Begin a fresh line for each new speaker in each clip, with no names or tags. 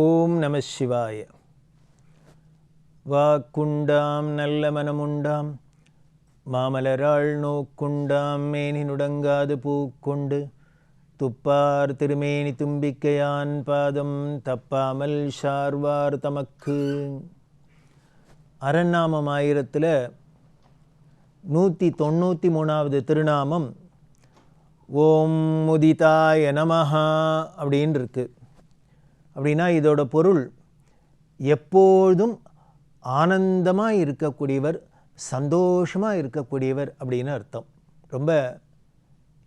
ஓம் நம சிவாய வாக்குண்டாம் நல்ல மனமுண்டாம் மாமலராள் நோக்குண்டாம் மேனி நுடங்காது பூக்கொண்டு துப்பார் திருமேனி தும்பிக்கையான் பாதம் தப்பாமல் ஷார்வார் தமக்கு அரண்நாமம் ஆயிரத்தில் நூற்றி தொண்ணூற்றி மூணாவது திருநாமம் ஓம் முதிதாய நமஹா அப்படின்னு இருக்குது அப்படின்னா இதோட பொருள் எப்போதும் ஆனந்தமாக இருக்கக்கூடியவர் சந்தோஷமாக இருக்கக்கூடியவர் அப்படின்னு அர்த்தம் ரொம்ப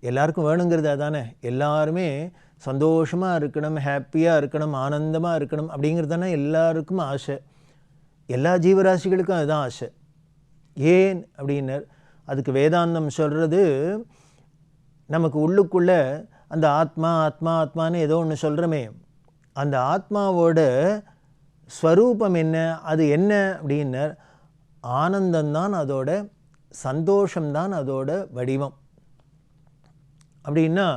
எல்லாருக்கும் வேணுங்கிறது அதானே எல்லாருமே சந்தோஷமாக இருக்கணும் ஹாப்பியாக இருக்கணும் ஆனந்தமாக இருக்கணும் அப்படிங்கிறது தானே எல்லாருக்கும் ஆசை எல்லா ஜீவராசிகளுக்கும் அதுதான் ஆசை ஏன் அப்படின்னர் அதுக்கு வேதாந்தம் சொல்கிறது நமக்கு உள்ளுக்குள்ளே அந்த ஆத்மா ஆத்மா ஆத்மான்னு ஏதோ ஒன்று சொல்கிறோமே அந்த ஆத்மாவோட ஸ்வரூபம் என்ன அது என்ன அப்படின்னர் ஆனந்தந்தான் அதோட சந்தோஷம்தான் அதோட வடிவம் அப்படின்னா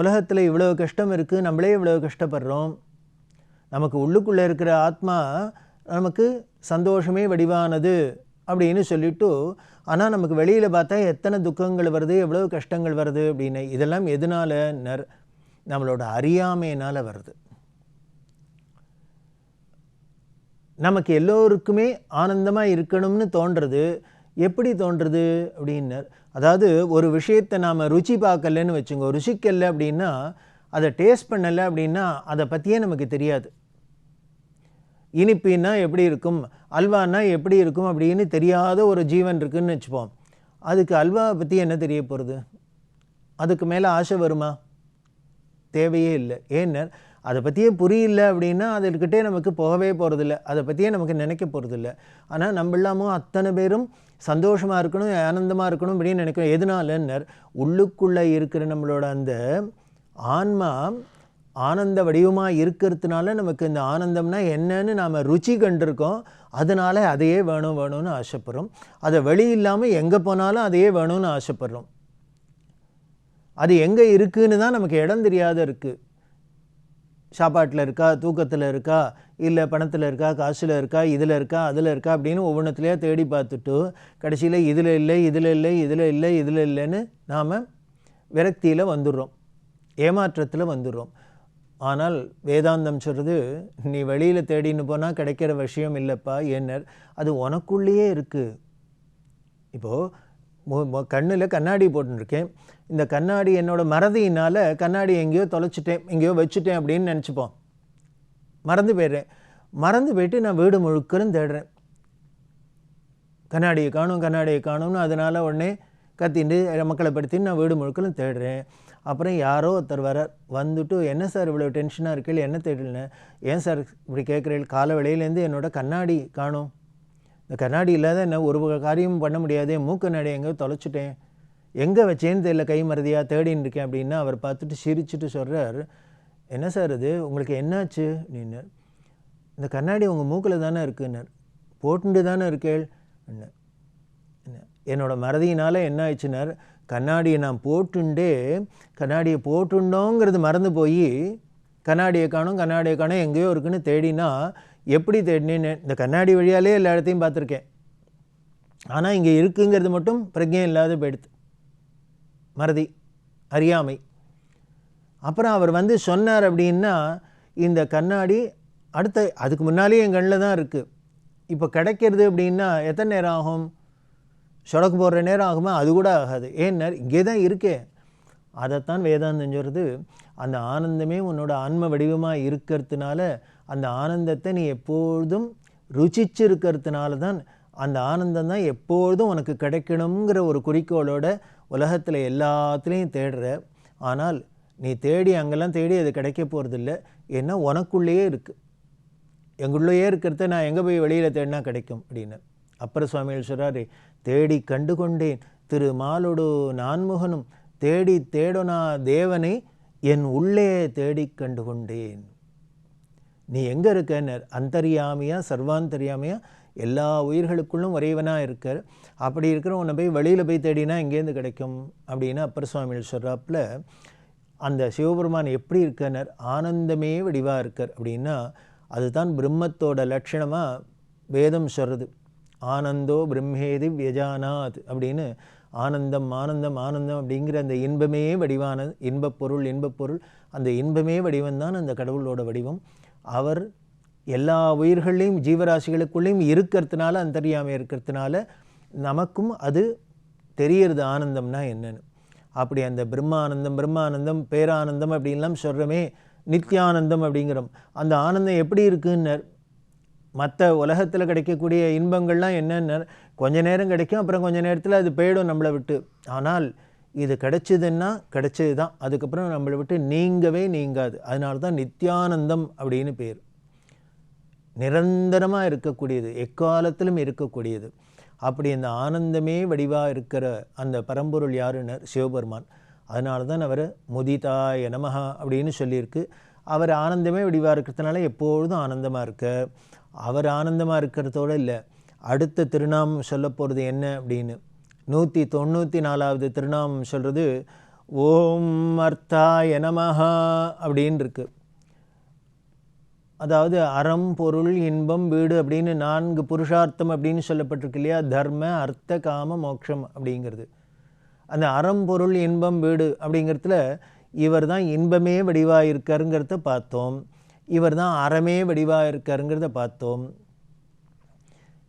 உலகத்தில் இவ்வளோ கஷ்டம் இருக்குது நம்மளே இவ்வளோ கஷ்டப்படுறோம் நமக்கு உள்ளுக்குள்ளே இருக்கிற ஆத்மா நமக்கு சந்தோஷமே வடிவானது அப்படின்னு சொல்லிவிட்டு ஆனால் நமக்கு வெளியில் பார்த்தா எத்தனை துக்கங்கள் வருது எவ்வளோ கஷ்டங்கள் வருது அப்படின்னு இதெல்லாம் எதனால நர் நம்மளோட அறியாமையினால் வருது நமக்கு எல்லோருக்குமே ஆனந்தமாக இருக்கணும்னு தோன்றது எப்படி தோன்றது அப்படின்னார் அதாவது ஒரு விஷயத்தை நாம் ருச்சி பார்க்கலன்னு வச்சுங்க ருசிக்கலை அப்படின்னா அதை டேஸ்ட் பண்ணலை அப்படின்னா அதை பற்றியே நமக்கு தெரியாது இனிப்பின்னா எப்படி இருக்கும் அல்வானா எப்படி இருக்கும் அப்படின்னு தெரியாத ஒரு ஜீவன் இருக்குதுன்னு வச்சுப்போம் அதுக்கு அல்வாவை பற்றி என்ன தெரிய போகிறது அதுக்கு மேலே ஆசை வருமா தேவையே இல்லை ஏன்னர் அதை பற்றியே புரியல அப்படின்னா அதுக்கிட்டே நமக்கு போகவே போகிறதில்ல அதை பற்றியே நமக்கு நினைக்க போகிறதில்ல ஆனால் நம்ம இல்லாமல் அத்தனை பேரும் சந்தோஷமாக இருக்கணும் ஆனந்தமாக இருக்கணும் அப்படின்னு நினைக்கிறோம் எதுனால உள்ளுக்குள்ளே இருக்கிற நம்மளோட அந்த ஆன்மா ஆனந்த வடிவமாக இருக்கிறதுனால நமக்கு இந்த ஆனந்தம்னா என்னன்னு நாம் ருச்சி கண்டிருக்கோம் அதனால் அதையே வேணும் வேணும்னு ஆசைப்படுறோம் அதை வழி இல்லாமல் எங்கே போனாலும் அதையே வேணும்னு ஆசைப்படுறோம் அது எங்கே இருக்குதுன்னு தான் நமக்கு இடம் தெரியாத இருக்குது சாப்பாட்டில் இருக்கா தூக்கத்தில் இருக்கா இல்லை பணத்தில் இருக்கா காசில் இருக்கா இதில் இருக்கா அதில் இருக்கா அப்படின்னு ஒவ்வொன்றத்துலேயே தேடி பார்த்துட்டு கடைசியில் இதில் இல்லை இதில் இல்லை இதில் இல்லை இதில் இல்லைன்னு நாம் விரக்தியில் வந்துடுறோம் ஏமாற்றத்தில் வந்துடுறோம் ஆனால் வேதாந்தம் சொல்கிறது நீ வெளியில் தேடின்னு போனால் கிடைக்கிற விஷயம் இல்லைப்பா ஏன்னர் அது உனக்குள்ளேயே இருக்குது இப்போது கண்ணில் கண்ணாடி போட்டுருக்கேன் இந்த கண்ணாடி என்னோடய மறதியினால் கண்ணாடி எங்கேயோ தொலைச்சிட்டேன் எங்கேயோ வச்சுட்டேன் அப்படின்னு நினச்சிப்போம் மறந்து போயிடுறேன் மறந்து போயிட்டு நான் வீடு முழுக்கரும் தேடுறேன் கண்ணாடியை காணும் கண்ணாடியை காணும்னு அதனால் உடனே கத்திண்டு மக்களை படுத்தின்னு நான் வீடு முழுக்கலும் தேடுறேன் அப்புறம் யாரோ ஒருத்தர் வர வந்துட்டு என்ன சார் இவ்வளோ டென்ஷனாக இருக்கீள் என்ன தேடலன்னு ஏன் சார் இப்படி கேட்குறீள் கால வேளையிலேருந்து என்னோடய கண்ணாடி காணும் இந்த கண்ணாடி இல்லாத என்ன ஒரு காரியமும் பண்ண முடியாதே மூக்க நடை எங்கே தொலைச்சிட்டேன் எங்கே வச்சேன்னு தெரியல கை மறதியாக தேடின்னு இருக்கேன் அப்படின்னா அவர் பார்த்துட்டு சிரிச்சுட்டு சொல்கிறார் என்ன சார் இது உங்களுக்கு என்னாச்சு நின்று இந்த கண்ணாடி உங்கள் மூக்கில் தானே இருக்குன்னார் போட்டுண்டு தானே இருக்கேள் என்ன என்னோடய மறதியினால் என்ன ஆயிடுச்சுனார் கண்ணாடியை நான் போட்டுண்டே கண்ணாடியை போட்டுண்டோங்கிறது மறந்து போய் கண்ணாடியை காணும் கண்ணாடியை காணும் எங்கேயோ இருக்குன்னு தேடினா எப்படி தேடினேன்னு இந்த கண்ணாடி வழியாலே எல்லா இடத்தையும் பார்த்துருக்கேன் ஆனால் இங்கே இருக்குங்கிறது மட்டும் பிரஜை இல்லாத போயிடுது மறதி அறியாமை அப்புறம் அவர் வந்து சொன்னார் அப்படின்னா இந்த கண்ணாடி அடுத்த அதுக்கு முன்னாலே என் கண்ணில் தான் இருக்குது இப்போ கிடைக்கிறது அப்படின்னா எத்தனை நேரம் ஆகும் சொடக்கு போடுற நேரம் ஆகுமா அது கூட ஆகாது ஏன்னார் இங்கே தான் இருக்கேன் அதைத்தான் வேதாந்தம் சொல்கிறது அந்த ஆனந்தமே உன்னோட ஆன்ம வடிவமாக இருக்கிறதுனால அந்த ஆனந்தத்தை நீ எப்பொழுதும் ருச்சிச்சு இருக்கிறதுனால தான் அந்த ஆனந்தம் தான் எப்பொழுதும் உனக்கு கிடைக்கணுங்கிற ஒரு குறிக்கோளோட உலகத்தில் எல்லாத்துலேயும் தேடுற ஆனால் நீ தேடி அங்கெல்லாம் தேடி அது கிடைக்க போகிறதில்ல ஏன்னா உனக்குள்ளேயே இருக்குது எங்குள்ளேயே இருக்கிறத நான் எங்கே போய் வெளியில் தேடினா கிடைக்கும் அப்படின்னு அப்புறம் சுவாமிகள் சொல்கிறாரு தேடி கண்டு கொண்டேன் திரு மாலோடு நான்முகனும் தேடி தேடுனா தேவனை என் உள்ளே தேடி கண்டு கொண்டேன் நீ எங்கே இருக்க அந்தரியாமையாக சர்வாந்தரியாமையாக எல்லா உயிர்களுக்குள்ளும் ஒரேவனாக இருக்கார் அப்படி இருக்கிற உன்னை போய் வெளியில் போய் தேடினா எங்கேருந்து கிடைக்கும் அப்படின்னு அப்பர் சுவாமிகள் சொல்கிறாப்பில் அந்த சிவபெருமான் எப்படி இருக்கனர் ஆனந்தமே வடிவாக இருக்கார் அப்படின்னா அதுதான் பிரம்மத்தோட லட்சணமாக வேதம் சொல்கிறது ஆனந்தோ பிரம்மேதி வியஜானாத் அப்படின்னு ஆனந்தம் ஆனந்தம் ஆனந்தம் அப்படிங்கிற அந்த இன்பமே வடிவான இன்பப்பொருள் இன்பப்பொருள் அந்த இன்பமே வடிவம்தான் அந்த கடவுளோட வடிவம் அவர் எல்லா உயிர்களையும் ஜீவராசிகளுக்குள்ளேயும் இருக்கிறதுனால அந்தரியாமை இருக்கிறதுனால நமக்கும் அது தெரியறது ஆனந்தம்னா என்னென்னு அப்படி அந்த பிரம்மானந்தம் பிரம்மானந்தம் பேரானந்தம் அப்படின்லாம் சொல்கிறோமே நித்யானந்தம் அப்படிங்கிறோம் அந்த ஆனந்தம் எப்படி இருக்குன்னர் மற்ற உலகத்தில் கிடைக்கக்கூடிய இன்பங்கள்லாம் என்னன்னு கொஞ்ச நேரம் கிடைக்கும் அப்புறம் கொஞ்சம் நேரத்தில் அது போயிடும் நம்மளை விட்டு ஆனால் இது கிடைச்சதுன்னா கிடைச்சது தான் அதுக்கப்புறம் நம்மளை விட்டு நீங்கவே நீங்காது அதனால தான் நித்யானந்தம் அப்படின்னு பேர் நிரந்தரமாக இருக்கக்கூடியது எக்காலத்திலும் இருக்கக்கூடியது அப்படி அந்த ஆனந்தமே வடிவாக இருக்கிற அந்த பரம்பொருள் யாருனர் சிவபெருமான் அதனால தான் அவர் முதிதா நமகா அப்படின்னு சொல்லியிருக்கு அவர் ஆனந்தமே வடிவாக இருக்கிறதுனால எப்பொழுதும் ஆனந்தமாக இருக்க அவர் ஆனந்தமாக இருக்கிறதோடு இல்லை அடுத்த திருநாமம் சொல்ல போகிறது என்ன அப்படின்னு நூற்றி தொண்ணூற்றி நாலாவது திருநாமம் சொல்கிறது ஓம் அர்த்தாய நமஹா அப்படின் இருக்கு அதாவது அறம் பொருள் இன்பம் வீடு அப்படின்னு நான்கு புருஷார்த்தம் அப்படின்னு சொல்லப்பட்டிருக்கு இல்லையா தர்ம அர்த்த காம மோட்சம் அப்படிங்கிறது அந்த அறம் பொருள் இன்பம் வீடு அப்படிங்கிறதுல இவர் தான் இன்பமே வடிவாக இருக்காருங்கிறத பார்த்தோம் இவர் தான் அறமே வடிவாக இருக்காருங்கிறத பார்த்தோம்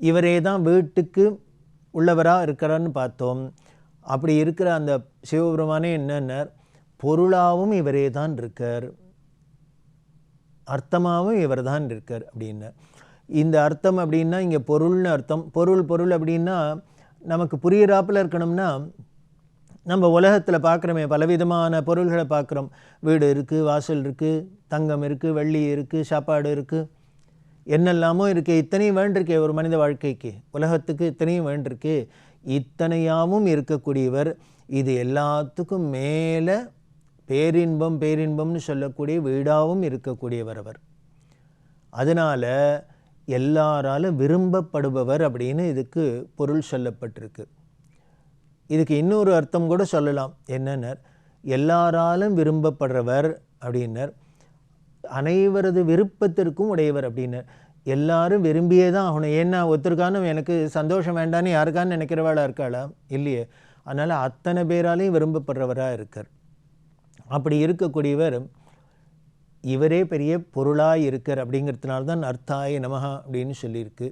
இவரே தான் வீட்டுக்கு உள்ளவராக இருக்கிறான்னு பார்த்தோம் அப்படி இருக்கிற அந்த சிவபெருமானே என்னென்னார் பொருளாகவும் இவரே தான் இருக்கார் அர்த்தமாகவும் இவர் தான் இருக்கார் அப்படின்னு இந்த அர்த்தம் அப்படின்னா இங்கே பொருள்னு அர்த்தம் பொருள் பொருள் அப்படின்னா நமக்கு புரியிறாப்பில் இருக்கணும்னா நம்ம உலகத்தில் பார்க்குறோமே பலவிதமான பொருள்களை பார்க்குறோம் வீடு இருக்குது வாசல் இருக்குது தங்கம் இருக்குது வெள்ளி இருக்குது சாப்பாடு இருக்குது என்னெல்லாமோ இருக்கு இத்தனையும் வேண்டிருக்கே ஒரு மனித வாழ்க்கைக்கு உலகத்துக்கு இத்தனையும் வேண்டிருக்கு இத்தனையாவும் இருக்கக்கூடியவர் இது எல்லாத்துக்கும் மேலே பேரின்பம் பேரின்பம்னு சொல்லக்கூடிய வீடாகவும் இருக்கக்கூடியவர் அவர் அதனால் எல்லாராலும் விரும்பப்படுபவர் அப்படின்னு இதுக்கு பொருள் சொல்லப்பட்டிருக்கு இதுக்கு இன்னொரு அர்த்தம் கூட சொல்லலாம் என்னன்னர் எல்லாராலும் விரும்பப்படுறவர் அப்படின்னர் அனைவரது விருப்பத்திற்கும் உடையவர் அப்படின்னு எல்லாரும் விரும்பியே தான் ஆகணும் ஏன்னா ஒருத்தருக்கானும் எனக்கு சந்தோஷம் வேண்டான்னு யாருக்கான்னு நினைக்கிறவாளாக இருக்காளா இல்லையே அதனால் அத்தனை பேராலையும் விரும்பப்படுறவராக இருக்கார் அப்படி இருக்கக்கூடியவர் இவரே பெரிய பொருளாக இருக்கார் அப்படிங்கிறதுனால தான் அர்த்தாய நமகா அப்படின்னு சொல்லியிருக்கு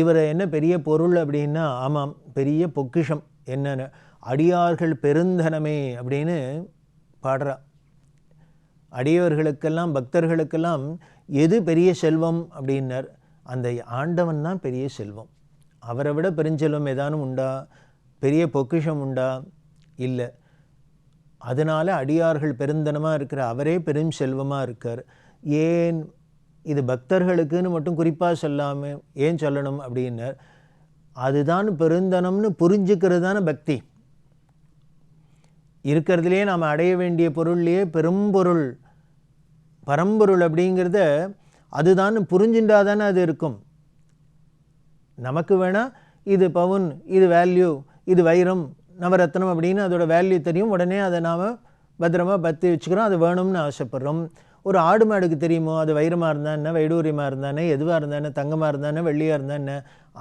இவர் என்ன பெரிய பொருள் அப்படின்னா ஆமாம் பெரிய பொக்கிஷம் என்னென்ன அடியார்கள் பெருந்தனமே அப்படின்னு பாடுறா அடியவர்களுக்கெல்லாம் பக்தர்களுக்கெல்லாம் எது பெரிய செல்வம் அப்படின்னர் அந்த ஆண்டவன் தான் பெரிய செல்வம் அவரை விட பெருஞ்செல்வம் ஏதானும் உண்டா பெரிய பொக்கிஷம் உண்டா இல்லை அதனால் அடியார்கள் பெருந்தனமாக இருக்கிற அவரே பெரும் செல்வமாக இருக்கார் ஏன் இது பக்தர்களுக்குன்னு மட்டும் குறிப்பாக சொல்லாமல் ஏன் சொல்லணும் அப்படின்னார் அதுதான் பெருந்தனம்னு புரிஞ்சுக்கிறது தானே பக்தி இருக்கிறதுலே நாம் அடைய வேண்டிய பொருள்லேயே பெரும்பொருள் பரம்பொருள் அப்படிங்கிறத அதுதான் புரிஞ்சின்றா தானே அது இருக்கும் நமக்கு வேணால் இது பவுன் இது வேல்யூ இது வைரம் நவரத்னம் அப்படின்னு அதோட வேல்யூ தெரியும் உடனே அதை நாம் பத்திரமாக பற்றி வச்சுக்கிறோம் அது வேணும்னு ஆசைப்பட்றோம் ஒரு ஆடு மாடுக்கு தெரியுமோ அது வைரமாக என்ன வைடூரியமாக இருந்தானே எதுவாக இருந்தானே தங்கமாக இருந்தானே வெள்ளியாக என்ன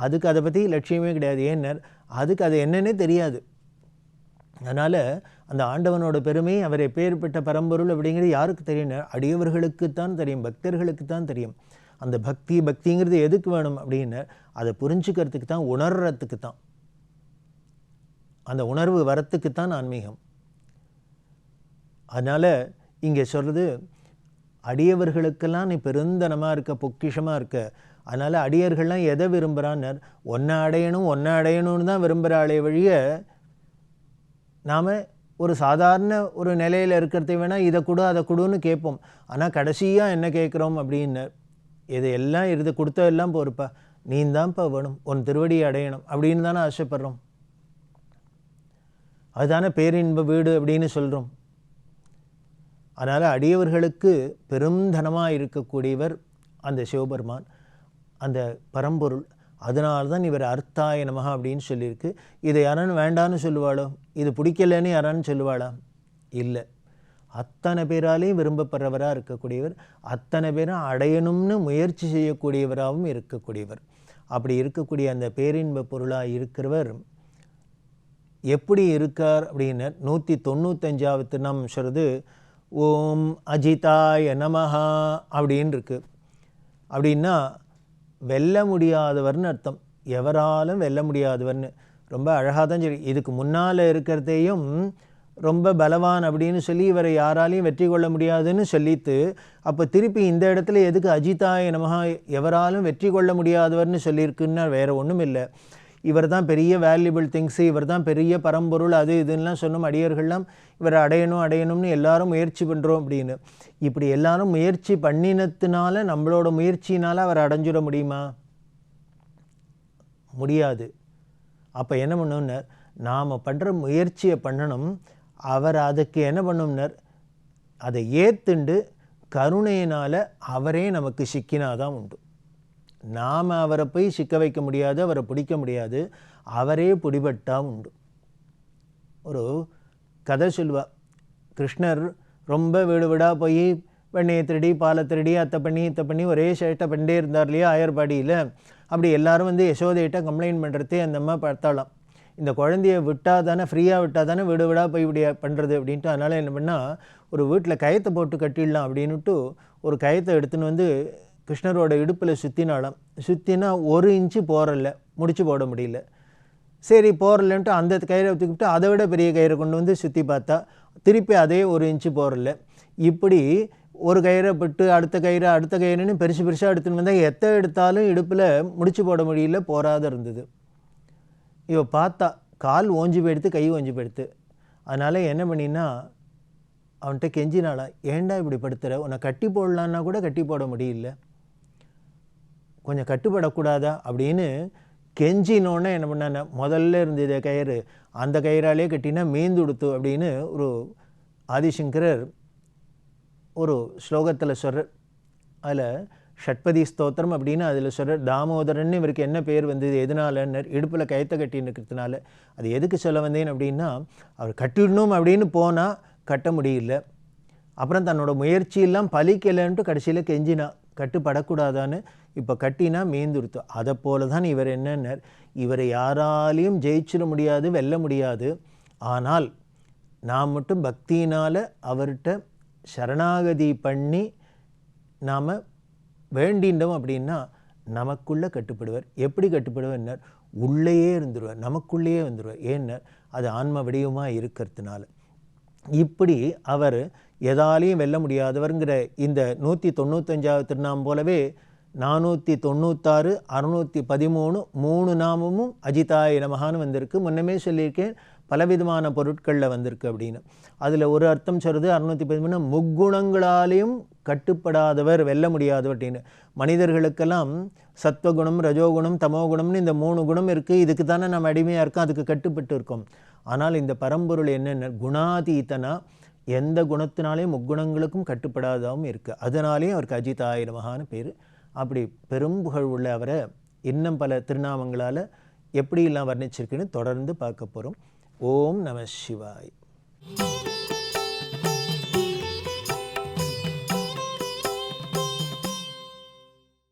அதுக்கு அதை பற்றி லட்சியமே கிடையாது ஏன்னர் அதுக்கு அது என்னன்னே தெரியாது அதனால் அந்த ஆண்டவனோட பெருமை அவரை பெயர் பெற்ற பரம்பொருள் அப்படிங்கிறது யாருக்கு தெரியும் அடியவர்களுக்குத்தான் தெரியும் பக்தர்களுக்கு தான் தெரியும் அந்த பக்தி பக்திங்கிறது எதுக்கு வேணும் அப்படின்னு அதை புரிஞ்சுக்கிறதுக்கு தான் உணர்றதுக்கு தான் அந்த உணர்வு வரத்துக்கு தான் ஆன்மீகம் அதனால் இங்கே சொல்கிறது அடியவர்களுக்கெல்லாம் நீ பெருந்தனமாக இருக்க பொக்கிஷமாக இருக்க அதனால் அடியர்கள்லாம் எதை விரும்புகிறான்னு ஒன்றை அடையணும் ஒன்றை அடையணும்னு தான் விரும்புகிற ஆளைய வழிய நாம் ஒரு சாதாரண ஒரு நிலையில் இருக்கிறத வேணால் இதை கொடு அதை கொடுன்னு கேட்போம் ஆனால் கடைசியாக என்ன கேட்குறோம் அப்படின்னு இது எல்லாம் இது கொடுத்ததெல்லாம் போருப்பா நீ தான்ப்பா வேணும் உன் திருவடியை அடையணும் அப்படின்னு தானே ஆசைப்படுறோம் அதுதானே பேரின்ப வீடு அப்படின்னு சொல்கிறோம் அதனால் அடியவர்களுக்கு பெரும் தனமாக இருக்கக்கூடியவர் அந்த சிவபெருமான் அந்த பரம்பொருள் அதனால தான் இவர் அர்த்தாய நமகா அப்படின்னு சொல்லியிருக்கு இதை யாரும் வேண்டான்னு சொல்லுவாளோ இது பிடிக்கலன்னு யாரான்னு சொல்லுவாளா இல்லை அத்தனை பேராலேயும் விரும்பப்படுறவராக இருக்கக்கூடியவர் அத்தனை பேரும் அடையணும்னு முயற்சி செய்யக்கூடியவராகவும் இருக்கக்கூடியவர் அப்படி இருக்கக்கூடிய அந்த பேரின்ப பொருளாக இருக்கிறவர் எப்படி இருக்கார் அப்படின்னு நூற்றி தொண்ணூத்தஞ்சாவது தினம் சொல்கிறது ஓம் அஜிதாய நமஹா அப்படின்னு இருக்குது அப்படின்னா வெல்ல முடியாதவர்னு அர்த்தம் எவராலும் வெல்ல முடியாதவர்னு ரொம்ப அழகாக தான் சரி இதுக்கு முன்னால் இருக்கிறதையும் ரொம்ப பலவான் அப்படின்னு சொல்லி இவரை யாராலையும் வெற்றி கொள்ள முடியாதுன்னு சொல்லித்து அப்போ திருப்பி இந்த இடத்துல எதுக்கு அஜிதாய நமகா எவராலும் வெற்றி கொள்ள முடியாதவர்னு சொல்லியிருக்குன்னா வேறு ஒன்றும் இல்லை இவர் தான் பெரிய வேல்யூபிள் திங்ஸு இவர் தான் பெரிய பரம்பொருள் அது இதுன்னெலாம் சொன்னும் அடியர்கள்லாம் இவர் அடையணும் அடையணும்னு எல்லாரும் முயற்சி பண்ணுறோம் அப்படின்னு இப்படி எல்லாரும் முயற்சி பண்ணினத்துனால நம்மளோட முயற்சினால் அவர் அடைஞ்சிட முடியுமா முடியாது அப்போ என்ன பண்ணணும்னர் நாம் பண்ணுற முயற்சியை பண்ணணும் அவர் அதுக்கு என்ன பண்ணணும்னர் அதை ஏற்றுண்டு கருணையினால் அவரே நமக்கு சிக்கினாதான் உண்டு நாம் அவரை போய் சிக்க வைக்க முடியாது அவரை பிடிக்க முடியாது அவரே பிடிபட்டா உண்டு ஒரு கதை சொல்வா கிருஷ்ணர் ரொம்ப வீடு விடா போய் வெண்ணையை திருடி பாலை திருடி அத்தை பண்ணி இத்தை பண்ணி ஒரே சேட்டை பண்ணிட்டே இருந்தார் இல்லையா ஆயர்பாடியில் அப்படி எல்லாரும் வந்து யசோதையிட்ட கம்ப்ளைண்ட் பண்ணுறதே அந்த அம்மா பார்த்தாலாம் இந்த குழந்தைய விட்டால் தானே ஃப்ரீயாக விட்டால் தானே வீடு விடா போய் இப்படி பண்ணுறது அப்படின்ட்டு அதனால் என்ன பண்ணால் ஒரு வீட்டில் கயத்தை போட்டு கட்டிடலாம் அப்படின்னுட்டு ஒரு கயத்தை எடுத்துன்னு வந்து கிருஷ்ணரோட இடுப்பில் சுற்றினாலும் சுற்றினா ஒரு இன்ச்சு போரல முடிச்சு போட முடியல சரி போரலன்ட்டு அந்த கயிறை ஊற்றிக்கிட்டு அதை விட பெரிய கயிறை கொண்டு வந்து சுற்றி பார்த்தா திருப்பி அதே ஒரு இன்ச்சு போரல இப்படி ஒரு கயிறை பட்டு அடுத்த கயிறு அடுத்த கயிறுன்னு பெருசு பெருசாக எடுத்துன்னு வந்தால் எத்தை எடுத்தாலும் இடுப்பில் முடிச்சு போட முடியல போராத இருந்தது இவ பார்த்தா கால் ஓஞ்சி போயிடுத்து கை ஓஞ்சி போயிடுத்து அதனால் என்ன பண்ணினா அவன்கிட்ட கெஞ்சினாலாம் ஏண்டா இப்படி படுத்துகிற உன்னை கட்டி போடலான்னா கூட கட்டி போட முடியல கொஞ்சம் கட்டுப்படக்கூடாதா அப்படின்னு கெஞ்சினோன்னே என்ன பண்ணான முதல்ல இருந்தது கயிறு அந்த கயிறாலே கட்டினா மீந்து கொடுத்து அப்படின்னு ஒரு ஆதிசங்கரர் ஒரு ஸ்லோகத்தில் சொல்கிறார் அதில் ஷட்பதி ஸ்தோத்திரம் அப்படின்னு அதில் சொல்கிறார் தாமோதரன் இவருக்கு என்ன பேர் வந்தது எதனாலன்னு இடுப்பில் கயத்தை கட்டின்னு இருக்கிறதுனால அது எதுக்கு சொல்ல வந்தேன் அப்படின்னா அவர் கட்டிடணும் அப்படின்னு போனால் கட்ட முடியல அப்புறம் தன்னோட முயற்சியெல்லாம் பலிக்கலைன்ட்டு கடைசியில் கெஞ்சினா கட்டுப்படக்கூடாதான்னு இப்போ கட்டினா மேந்துருத்தோம் அதை போல தான் இவர் என்னென்னர் இவரை யாராலையும் ஜெயிச்சிட முடியாது வெல்ல முடியாது ஆனால் நான் மட்டும் பக்தியினால் அவர்கிட்ட சரணாகதி பண்ணி நாம் வேண்டிண்டோம் அப்படின்னா நமக்குள்ளே கட்டுப்படுவார் எப்படி கட்டுப்படுவார் உள்ளேயே இருந்துருவார் நமக்குள்ளேயே வந்துடுவார் ஏன்னர் அது ஆன்ம வடிவமாக இருக்கிறதுனால இப்படி அவர் எதாலையும் வெல்ல முடியாதவருங்கிற இந்த நூற்றி தொண்ணூத்தஞ்சாவது திருநாம் போலவே நானூற்றி தொண்ணூத்தாறு அறுநூற்றி பதிமூணு மூணு நாமமும் அஜிதாய நமகான்னு வந்திருக்கு முன்னமே சொல்லியிருக்கேன் பலவிதமான பொருட்களில் வந்திருக்கு அப்படின்னு அதில் ஒரு அர்த்தம் சொல்கிறது அறுநூற்றி பதிமூணு முக்குணங்களாலேயும் கட்டுப்படாதவர் வெல்ல முடியாது அப்படின்னு மனிதர்களுக்கெல்லாம் சத்வகுணம் ரஜோகுணம் தமோகுணம்னு இந்த மூணு குணம் இருக்குது இதுக்கு தானே நம்ம அடிமையாக இருக்கோம் அதுக்கு கட்டுப்பட்டு இருக்கோம் ஆனால் இந்த பரம்பொருள் என்னென்ன குணாதீத்தனா எந்த குணத்தினாலேயும் முக்குணங்களுக்கும் கட்டுப்படாதவும் இருக்குது அதனாலேயும் அவருக்கு அஜிதாய நமகான்னு பேர் அப்படி பெரும் புகழ் உள்ள அவரை இன்னும் பல திருநாமங்களால் எப்படியெல்லாம் வர்ணிச்சிருக்குன்னு தொடர்ந்து பார்க்க போகிறோம் ஓம் நம சிவாய்